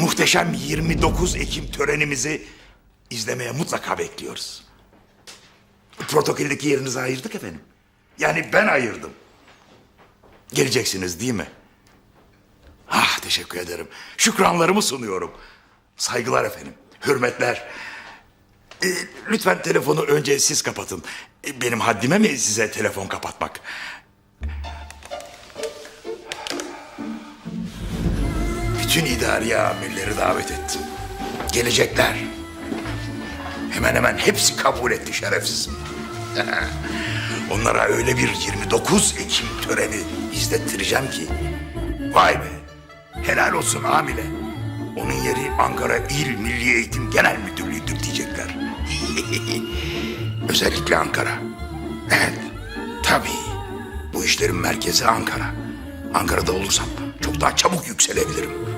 muhteşem 29 Ekim törenimizi izlemeye mutlaka bekliyoruz. Protokoldeki yerinizi ayırdık efendim. Yani ben ayırdım. Geleceksiniz değil mi? Ah teşekkür ederim. Şükranlarımı sunuyorum. Saygılar efendim. Hürmetler. Ee, lütfen telefonu önce siz kapatın. Ee, Benim haddime mi size telefon kapatmak? Bütün idari amirleri davet ettim. Gelecekler. Hemen hemen hepsi kabul etti şerefsizim. Onlara öyle bir 29 Ekim töreni izlettireceğim ki. Vay be. Helal olsun amile. Onun yeri Ankara İl Milli Eğitim Genel Müdürlüğü'dür diyecekler. Özellikle Ankara. Evet, tabii. Bu işlerin merkezi Ankara. Ankara'da olursam çok daha çabuk yükselebilirim.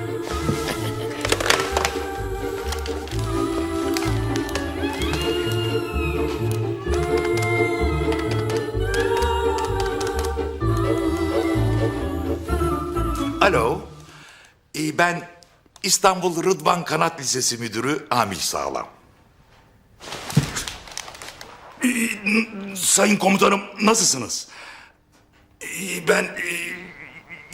Alo. Ee, ben İstanbul Rıdvan Kanat Lisesi Müdürü Amil Sağlam. Ee, sayın komutanım nasılsınız? Ee, ben e,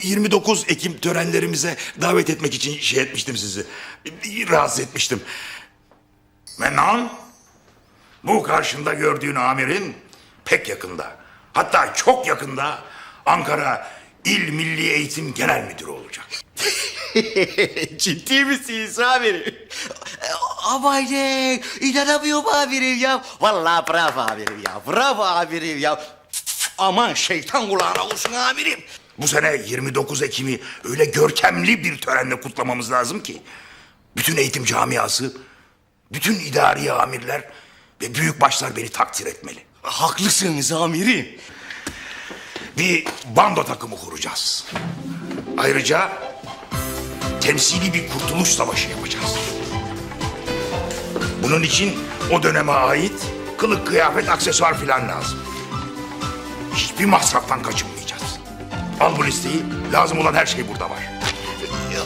29 Ekim törenlerimize davet etmek için şey etmiştim sizi. Rahatsız etmiştim. Menan, bu karşında gördüğün amirin pek yakında, hatta çok yakında Ankara İl Milli Eğitim Genel Müdürü olacak. Ciddi misiniz amirim? Amayne inanamıyorum amirim ya. Vallahi bravo amirim ya. Bravo amirim ya. Aman şeytan kulağına olsun amirim. Bu sene 29 Ekim'i öyle görkemli bir törenle kutlamamız lazım ki... ...bütün eğitim camiası, bütün idari amirler ve büyük başlar beni takdir etmeli. Haklısınız amirim. Bir bando takımı kuracağız. Ayrıca temsili bir kurtuluş savaşı yapacağız. Bunun için o döneme ait kılık kıyafet aksesuar filan lazım. Hiçbir masraftan kaçınmayacağız. Al bu listeyi. Lazım olan her şey burada var.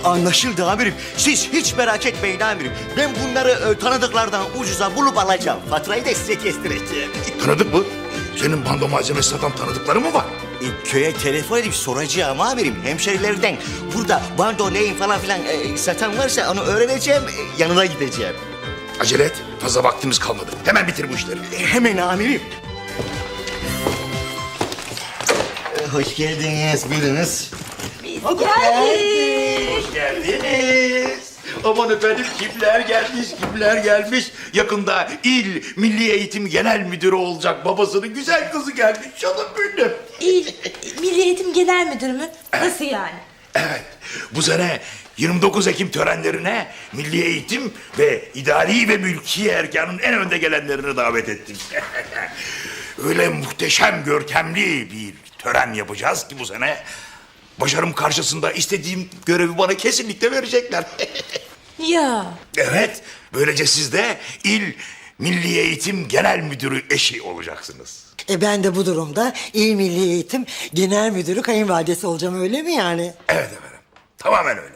Anlaşıldı amirim. Siz hiç merak etmeyin amirim. Ben bunları e, tanıdıklardan ucuza bulup alacağım. Faturayı da size kestireceğim. Tanıdık mı? Senin bando malzemesi satan tanıdıkları mı var? E, köye telefon edip soracağım amirim hemşerilerden. Burada bando neyin falan filan e, satan varsa onu öğreneceğim. e, yanına gideceğim. Acele et. Fazla vaktimiz kalmadı. Hemen bitir bu işleri. E, hemen amirim. Hoş geldiniz. Buyurunuz. Hoş geldiniz. Aman efendim kimler gelmiş, kimler gelmiş. Yakında İl Milli Eğitim Genel Müdürü olacak babasının güzel kızı gelmiş canım benim. İl Milli Eğitim Genel Müdürü mü? Nasıl yani? Evet, bu sene 29 Ekim törenlerine Milli Eğitim ve idari ve mülki erkanın en önde gelenlerini davet ettim. Öyle muhteşem, görkemli bir tören yapacağız ki bu sene... ...başarım karşısında istediğim görevi bana kesinlikle verecekler. Ya evet, böylece siz de İl Milli Eğitim Genel Müdürü eşi olacaksınız. E ben de bu durumda İl Milli Eğitim Genel Müdürü kayınvalidesi olacağım öyle mi yani? Evet efendim, tamamen öyle.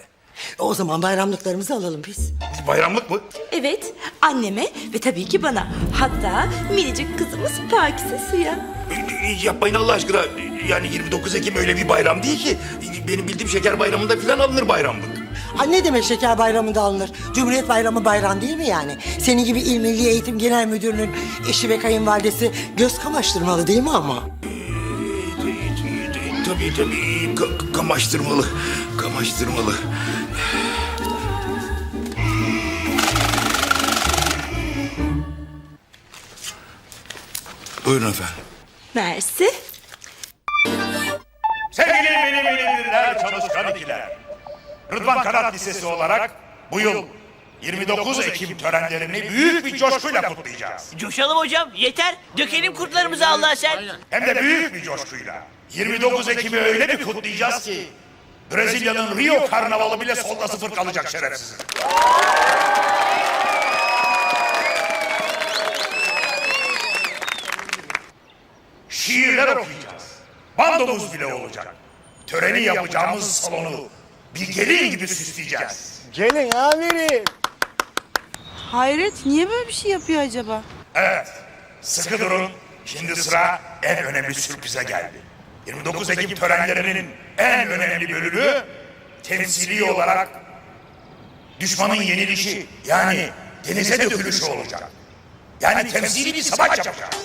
O zaman bayramlıklarımızı alalım biz. Bayramlık mı? evet anneme ve tabii ki bana. Hatta minicik kızımız Pakize Su'ya. Yapmayın Allah aşkına. Yani 29 Ekim öyle bir bayram değil ki. Benim bildiğim şeker bayramında falan alınır bayramlık. Ha ne demek şeker bayramında alınır? Cumhuriyet bayramı bayram değil mi yani? Senin gibi İl Milli Eğitim Genel Müdürü'nün eşi ve kayınvalidesi göz kamaştırmalı değil mi ama? Tabii tabii ka- kamaştırmalı. Kamaştırmalı. Buyurun efendim. Mersi. Sevgili benim elimliler çalışkan ikiler. Rıdvan Kanat Lisesi olarak bu yıl 29 Ekim törenlerini büyük bir coşkuyla kutlayacağız. Coşalım hocam yeter. Dökelim kurtlarımızı Allah sen. Hem de büyük bir coşkuyla. 29 Ekim'i öyle bir kutlayacağız ki... Brezilya'nın Rio Karnavalı bile solda sıfır kalacak şerefsizim. Şiirler okuyacağız. Bandomuz bile olacak. Töreni yapacağımız salonu bir gelin gibi süsleyeceğiz. Gelin amirim. Hayret niye böyle bir şey yapıyor acaba? Evet, sıkı durun. Şimdi sıra en önemli sürprize geldi. 29 Ekim törenlerinin en önemli bölümü temsili olarak düşmanın yenilişi yani denize dökülüşü olacak. Yani temsili bir savaş yapacağız.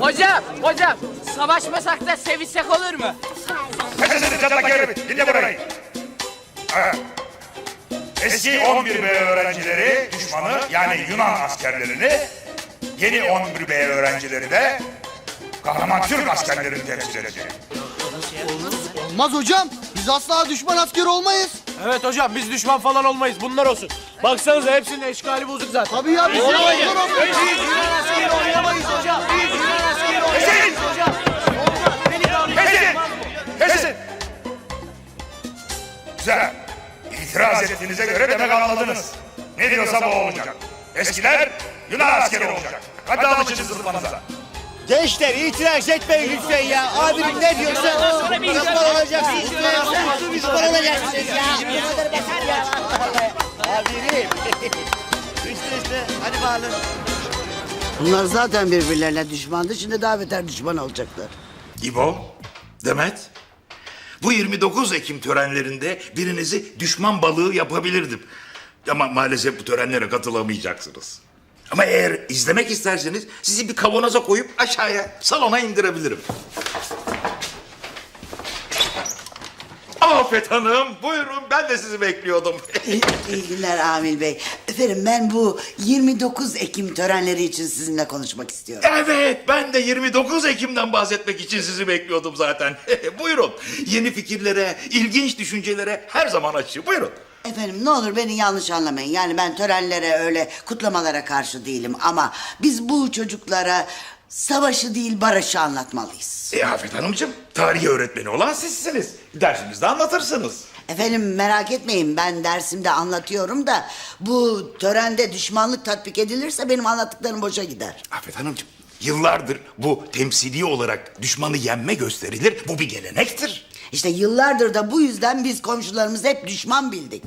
Hocam, hocam. Savaşmasak da sevişsek olur mu? Sesini çatlak geri dinle burayı. Evet. Eski 11B öğrencileri düşmanı yani Yunan askerlerini, yeni 11B öğrencileri de kahraman Türk askerlerini temsil edecek. Olmaz hocam. Biz asla düşman askeri olmayız. Evet hocam biz düşman falan olmayız. Bunlar olsun. Baksanıza hepsinin eşkali bozuk zaten. Tabii ya biz olur. Biz Yunan askeri oynamayız hocam. Biz Yunan askeri oynamayız hocam. Kesin! Kesin! Güzel. İtiraz ettiğinize göre demek anladınız. Ne diyorsa bu olacak. Eskiler Yunan askeri olacak. Hadi alışın zırhmanıza. Gençler itiraz etmeyin lütfen ya. Abim ne diyorsa o. Düşman olacaksınız. Düşman olacaksınız ya. Bu kadar basit ya. Amirim. Üstü üstü. Hadi bağlı. Bunlar zaten birbirlerine düşmandı. Şimdi daha beter düşman olacaklar. İbo, Demet. Bu 29 Ekim törenlerinde birinizi düşman balığı yapabilirdim. Ama maalesef bu törenlere katılamayacaksınız. Ama eğer izlemek isterseniz sizi bir kavanoza koyup aşağıya salona indirebilirim. Afet Hanım, buyurun ben de sizi bekliyordum. İyi, iyi günler Amil Bey. Efendim ben bu 29 Ekim törenleri için sizinle konuşmak istiyorum. evet, ben de 29 Ekim'den bahsetmek için sizi bekliyordum zaten. buyurun, yeni fikirlere, ilginç düşüncelere her zaman açığım. Buyurun. Efendim ne olur beni yanlış anlamayın. Yani ben törenlere öyle kutlamalara karşı değilim. Ama biz bu çocuklara savaşı değil barışı anlatmalıyız. E Afet Hanımcığım, tarih öğretmeni olan sizsiniz. Dersinizde anlatırsınız. Efendim merak etmeyin ben dersimde anlatıyorum da bu törende düşmanlık tatbik edilirse benim anlattıklarım boşa gider. Afet Hanımcığım, yıllardır bu temsili olarak düşmanı yenme gösterilir. Bu bir gelenektir. İşte yıllardır da bu yüzden biz komşularımızı hep düşman bildik.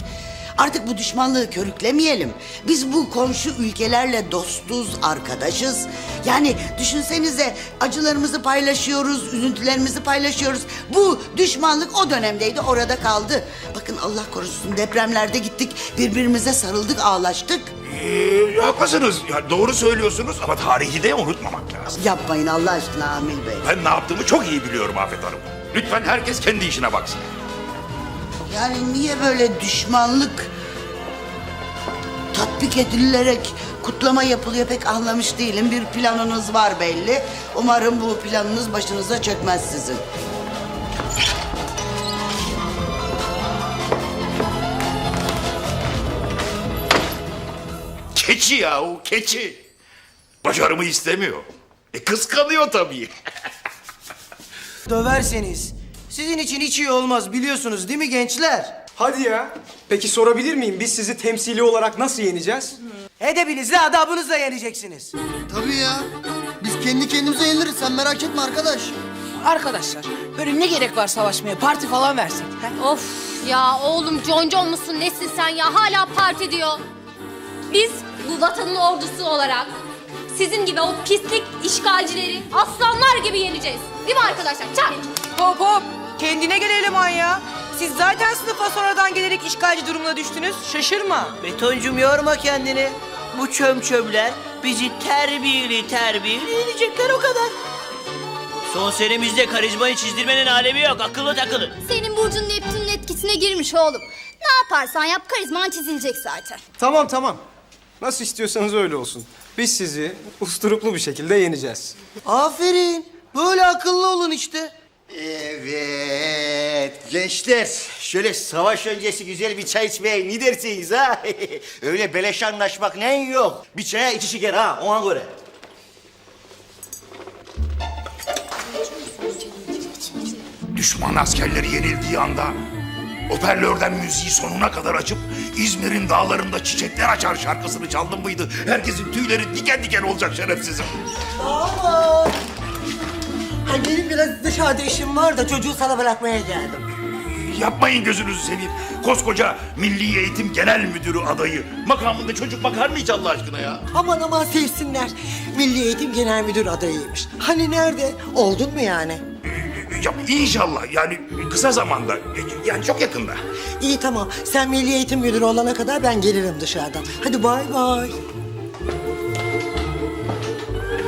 Artık bu düşmanlığı körüklemeyelim. Biz bu komşu ülkelerle dostuz, arkadaşız. Yani düşünsenize acılarımızı paylaşıyoruz, üzüntülerimizi paylaşıyoruz. Bu düşmanlık o dönemdeydi, orada kaldı. Bakın Allah korusun depremlerde gittik, birbirimize sarıldık, ağlaştık. Ee, haklısınız. Ya, doğru söylüyorsunuz ama tarihi de unutmamak lazım. Yapmayın Allah aşkına Amil Bey. Ben ne yaptığımı çok iyi biliyorum Afet Hanım. Lütfen herkes kendi işine baksın. Yani niye böyle düşmanlık tatbik edilerek kutlama yapılıyor pek anlamış değilim. Bir planınız var belli. Umarım bu planınız başınıza çökmez sizin. Keçi yahu, keçi. Başarımı istemiyor. E kıskanıyor tabii. Döverseniz. Sizin için hiç iyi olmaz biliyorsunuz değil mi gençler? Hadi ya. Peki sorabilir miyim? Biz sizi temsili olarak nasıl yeneceğiz? Edebinizle adabınızla yeneceksiniz. Tabii ya. Biz kendi kendimize yeniliriz. Sen merak etme arkadaş. Arkadaşlar böyle ne gerek var savaşmaya parti falan versek. he? Of ya oğlum concon musun nesin sen ya hala parti diyor. Biz bu vatanın ordusu olarak sizin gibi o pislik işgalcileri aslanlar gibi yeneceğiz. Değil mi arkadaşlar? Çak! Hop hop kendine gel eleman ya. Siz zaten sınıfa sonradan gelerek işgalci durumuna düştünüz. Şaşırma. Betoncum yorma kendini. Bu çöm çömler bizi terbiyeli terbiyeli yenecekler o kadar. Son senemizde karizmayı çizdirmenin alemi yok. Akıllı takılın. Senin burcun Neptün'ün etkisine girmiş oğlum. Ne yaparsan yap karizman çizilecek zaten. Tamam tamam. Nasıl istiyorsanız öyle olsun. Biz sizi usturuplu bir şekilde yeneceğiz. Aferin. Böyle akıllı olun işte. Evet. Gençler şöyle savaş öncesi güzel bir çay içmeye ne dersiniz ha? Öyle beleş anlaşmak ne yok. Bir çaya iki şeker ha ona göre. Düşman askerleri yenildiği anda hoparlörden müziği sonuna kadar açıp İzmir'in dağlarında çiçekler açar şarkısını çaldım mıydı? Herkesin tüyleri diken diken olacak şerefsizim. Ay benim biraz dışarıda işim var da çocuğu sana bırakmaya geldim. Yapmayın gözünüzü seveyim. Koskoca Milli Eğitim Genel Müdürü adayı. Makamında çocuk bakar mı hiç Allah aşkına ya? Aman aman sevsinler. Milli Eğitim Genel Müdür adayıymış. Hani nerede? Oldun mu yani? Ya inşallah yani kısa zamanda. Yani çok yakında. İyi tamam. Sen Milli Eğitim Müdürü olana kadar ben gelirim dışarıdan. Hadi bay bay.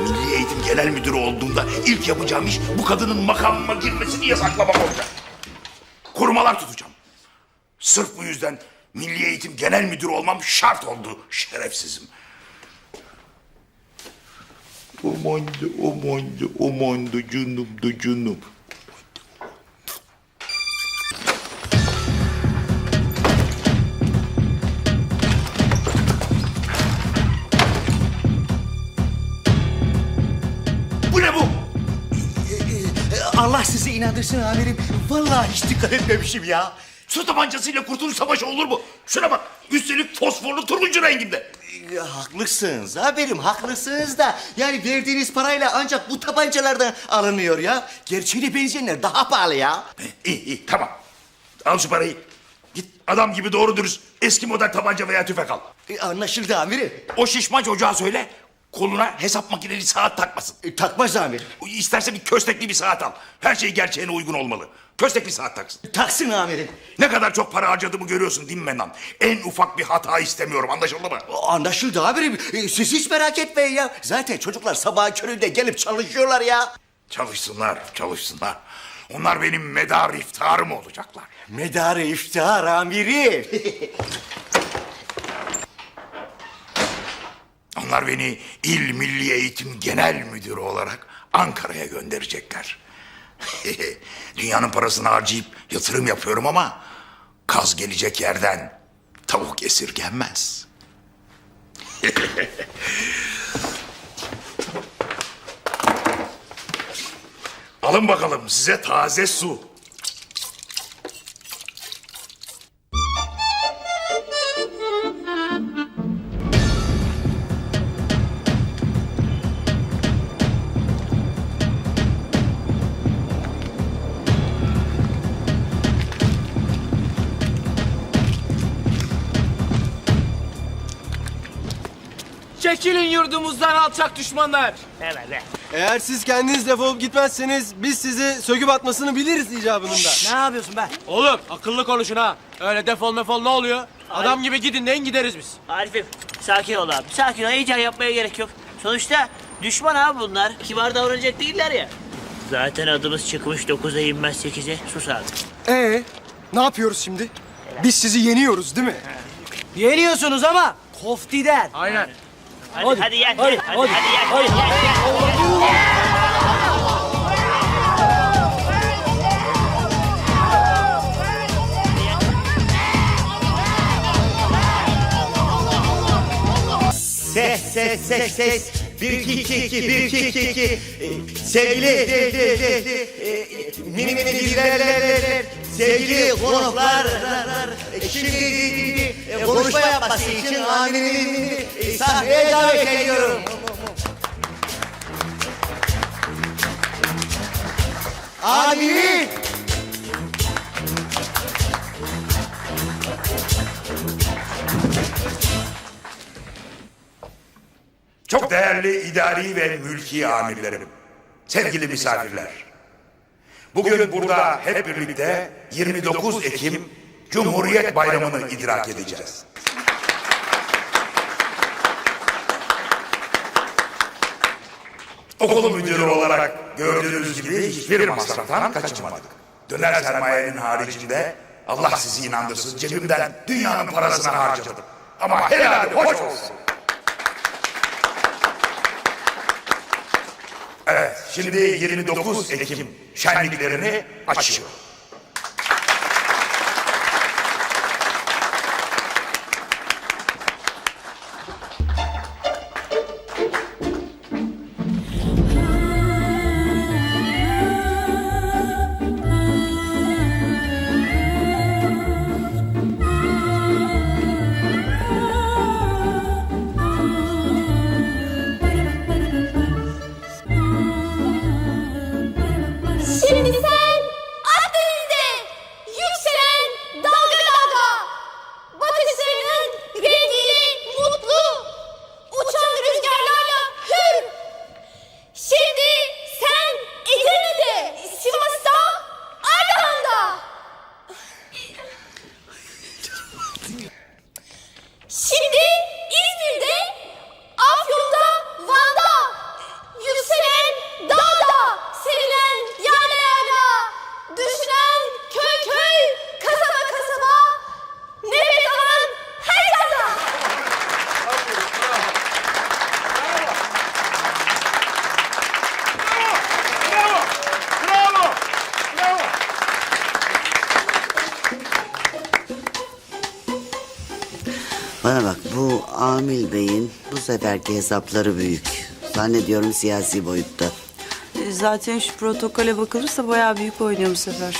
Milli Eğitim Genel Müdürü olduğumda ilk yapacağım iş bu kadının makamıma girmesini yasaklamak olacak. Korumalar tutacağım. Sırf bu yüzden Milli Eğitim Genel Müdürü olmam şart oldu şerefsizim. Aman da canım da canım. İnandırsın amirim. Vallahi hiç dikkat etmemişim ya. Su tabancasıyla kurtuluş savaşı olur mu? Şuna bak. Üstelik fosforlu turuncu renginde. E, haklısınız amirim haklısınız da yani verdiğiniz parayla ancak bu tabancalardan alınıyor ya. Gerçeğine benzeyenler daha pahalı ya. İyi iyi tamam. Al şu parayı. Git adam gibi doğru dürüst eski model tabanca veya tüfek al. E, anlaşıldı amirim. O şişman çocuğa söyle koluna hesap makineli saat takmasın. E, takmaz amirim. İsterse bir köstekli bir saat al. Her şey gerçeğine uygun olmalı. Köstekli saat taksın. Taksın amirim. Ne kadar çok para harcadığımı görüyorsun değil mi Mennan? En ufak bir hata istemiyorum anlaşıldı mı? Anlaşıldı amirim. E, siz hiç merak etmeyin ya. Zaten çocuklar sabah köründe gelip çalışıyorlar ya. Çalışsınlar, çalışsınlar. Onlar benim medar iftiharım olacaklar. Medarı iftihar amirim. Onlar beni İl Milli Eğitim Genel Müdürü olarak Ankara'ya gönderecekler. Dünyanın parasını harcayıp yatırım yapıyorum ama kaz gelecek yerden tavuk esirgenmez. Alın bakalım size taze su. Çekilin yurdumuzdan alçak düşmanlar. Evet, evet. Eğer siz kendiniz defolup gitmezseniz biz sizi söküp atmasını biliriz icabında. Ne yapıyorsun be? Oğlum akıllı konuşun ha. Öyle defol mefol ne oluyor? Adam gibi gidin neyin gideriz biz. Arif'im sakin ol abi. Sakin ol. Heyecan yapmaya gerek yok. Sonuçta düşman abi bunlar. Kibar davranacak değiller ya. Zaten adımız çıkmış 9'a inmez 8'e. Sus abi. Ee, ne yapıyoruz şimdi? Biz sizi yeniyoruz değil mi? Yeniyorsunuz ama koftiden. Aynen. Hadi hadi, yen, hadi, hadi, hadi, hadi, yen. Ses ses ses ses. Bir iki iki iki bir iki iki iki. Ee, Sevgili de, de, de, de, e, mini mini diziler, sevgili konuklar, e, şimdi e, konuşma yapması için aminimi e, sahneye davet ediyorum. Amini. Çok değerli idari ve mülki amirlerim, sevgili misafirler. Bugün burada hep birlikte 29 Ekim Cumhuriyet Bayramı'nı idrak edeceğiz. Okul müdürü olarak gördüğünüz gibi hiçbir masraftan kaçınmadık. Döner sermayenin haricinde Allah sizi inandırsın cebimden dünyanın parasını harcadım. Ama helal hoş olsun. Evet, şimdi 29 Ekim şenliklerini açıyor. Bana bak bu Amil Bey'in bu seferki hesapları büyük. Zannediyorum siyasi boyutta. E, Zaten şu protokole bakılırsa bayağı büyük oynuyor bu sefer.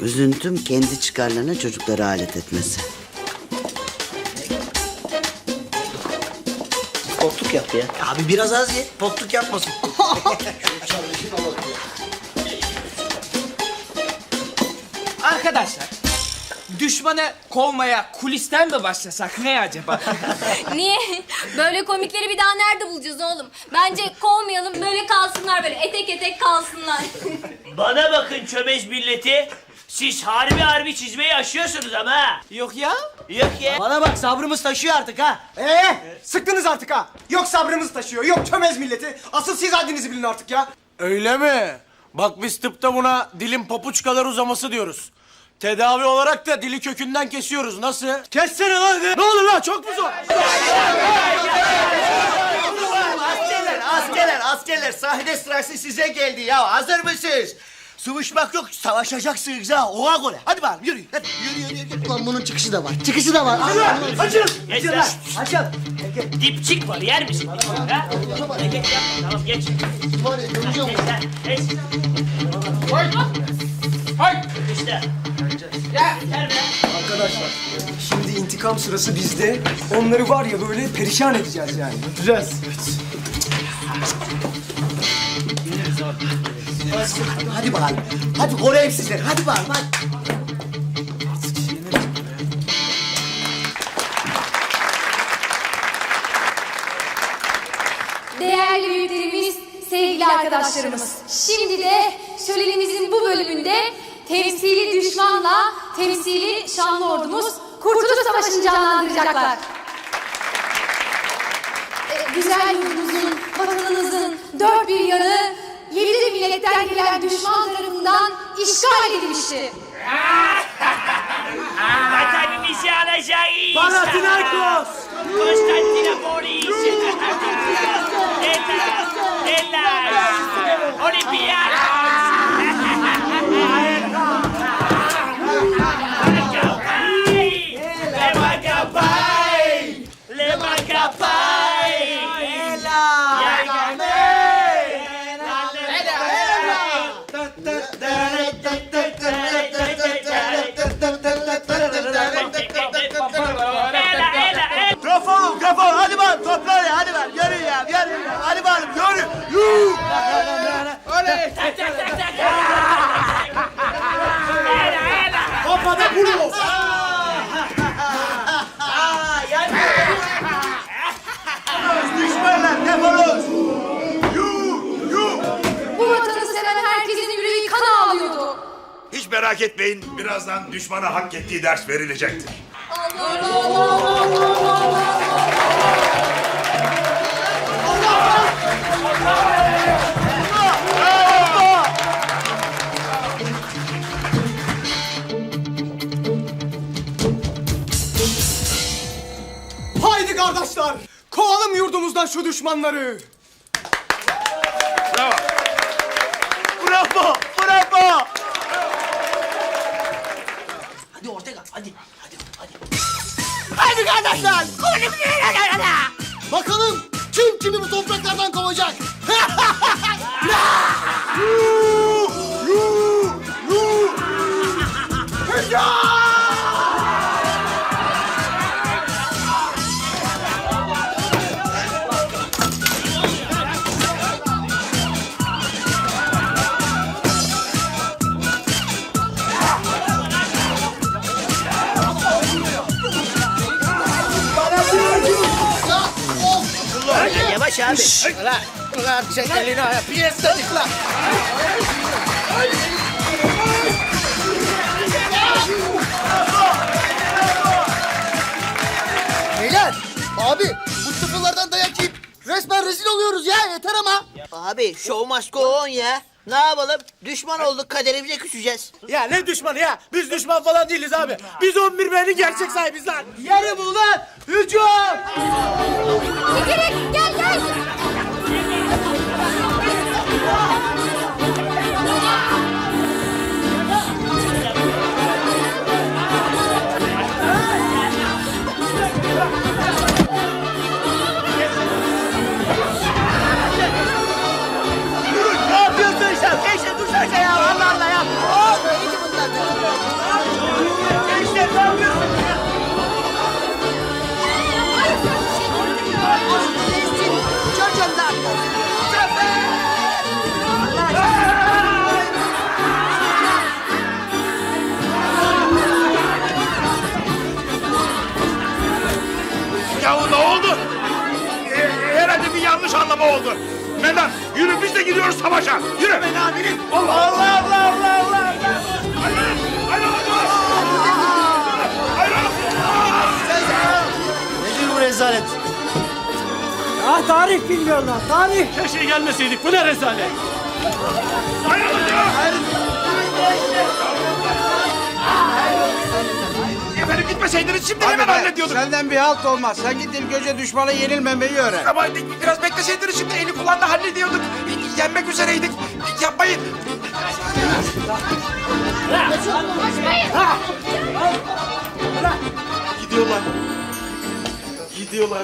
Üzüntüm kendi çıkarlarına çocukları alet etmesi. Potluk yaptı ya. Abi biraz az ye. Potluk yapmasın. Arkadaşlar, düşmanı kovmaya kulisten mi başlasak ne acaba? Niye? Böyle komikleri bir daha nerede bulacağız oğlum? Bence kovmayalım böyle kalsınlar böyle etek etek kalsınlar. Bana bakın çömez milleti. Siz harbi harbi çizmeyi aşıyorsunuz ama ha. Yok ya. Yok ya. Bana bak sabrımız taşıyor artık ha. Ee, sıktınız artık ha. Yok sabrımız taşıyor, yok çömez milleti. Asıl siz haddinizi bilin artık ya. Öyle mi? Bak biz tıpta buna dilin papuç uzaması diyoruz. Tedavi olarak da dili kökünden kesiyoruz. Nasıl? Kessene lan hadi. Ne olur lan çok mu zor? Askerler, askerler, askerler. Sahne sırası size geldi ya. Hazır mısınız? Sıvışmak yok, savaşacaksınız ha. Oha göre. Hadi bakalım yürüyün. Hadi yürü yürü yürü. Ulan bunun çıkışı da var. Çıkışı da var. Açın. Geç lan. Açıl. Dipçik var yer misin? Ha? Tamam geç. Var ya göreceğim. Geç lan. Geç. İşte. Yeter be. Arkadaşlar, şimdi intikam sırası bizde. Onları var ya böyle perişan edeceğiz yani. Yapacağız. Hadi bakalım. Hadi koruyayım sizleri. Hadi bakalım hadi. Değerli büyüklerimiz, sevgili arkadaşlarımız. Şimdi de şölenimizin bu bölümünde temsili düşmanla temsili şanlı ordumuz Kurtuluş Savaşı'nı canlandıracaklar. Ee, güzel yurdumuzun, vatanımızın dört bir yanı yedi milletten gelen düşman tarafından işgal edilmişti. Vatanımızı alacağız. Panathinaikos! Konstantinopolis. Ella. Ella. Olimpiyat. Topla ya. Hadi bakalım. Yürü ya, yürü ya. Hadi bakalım yürü. Yürü. Kafada bunu. Düşmanlar defolun. Bu vatanı seven herkesin yüreği kan ağlıyordu. Hiç merak etmeyin. Birazdan düşmana hak ettiği ders verilecektir. Haydi kardeşler. Kovalım yurdumuzdan şu düşmanları. Bravo. Bravo, bravo. Hadi Ortega, hadi. Hadi, hadi. Hadi kardeşler. Bakalım kim kimi bu topraklardan kovacak? ¡No! ¡No! ¡No! ¡No! Yavaş abi. Ulan, ulan çek elini ayağa. Piyestacık lan. Beyler, abi bu sıfırlardan dayak yiyip resmen rezil oluyoruz ya yeter ama. Abi show must go on ya. Ne yapalım? Düşman olduk kaderimize küseceğiz. Ya ne düşmanı ya? Biz düşman falan değiliz abi. Biz 11 beğenin gerçek sahibiz lan. Yarım ulan. Hücum. Fikrek gel gel. Heba oldu. Mendan yürü biz de gidiyoruz savaşa. Yürü. Ben abinin. Allah Allah Allah Allah Allah. Nedir bu rezalet? Ah tarih bilmiyorlar, tarih. Keşke gelmeseydik, bu ne rezalet. Efendim gitmeseydiniz şimdi hemen hallediyorduk. Senden bir halt olmaz. Sen git göce düşmana yenilmemeyi öğren. Ama biraz bekleseydiniz şimdi eli kulağında hallediyorduk. Yenmek üzereydik. Yapmayın. Gidiyorlar. Gidiyorlar.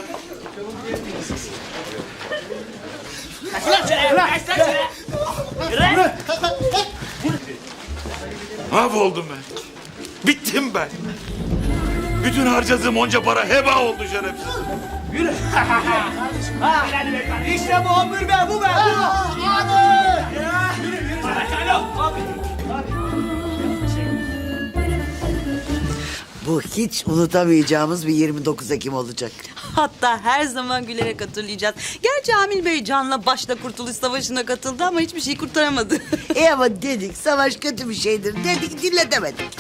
Mahvoldum ben. Bittim ben. Bütün harcadığım onca para heba oldu şerefsiz. işte bu ömür be, bu be, bu. Bu hiç unutamayacağımız bir 29 Ekim olacak. Hatta her zaman gülerek hatırlayacağız. Gerçi Amil Bey canla başla Kurtuluş Savaşı'na katıldı ama hiçbir şey kurtaramadı. E ama dedik savaş kötü bir şeydir dedik dinletemedik.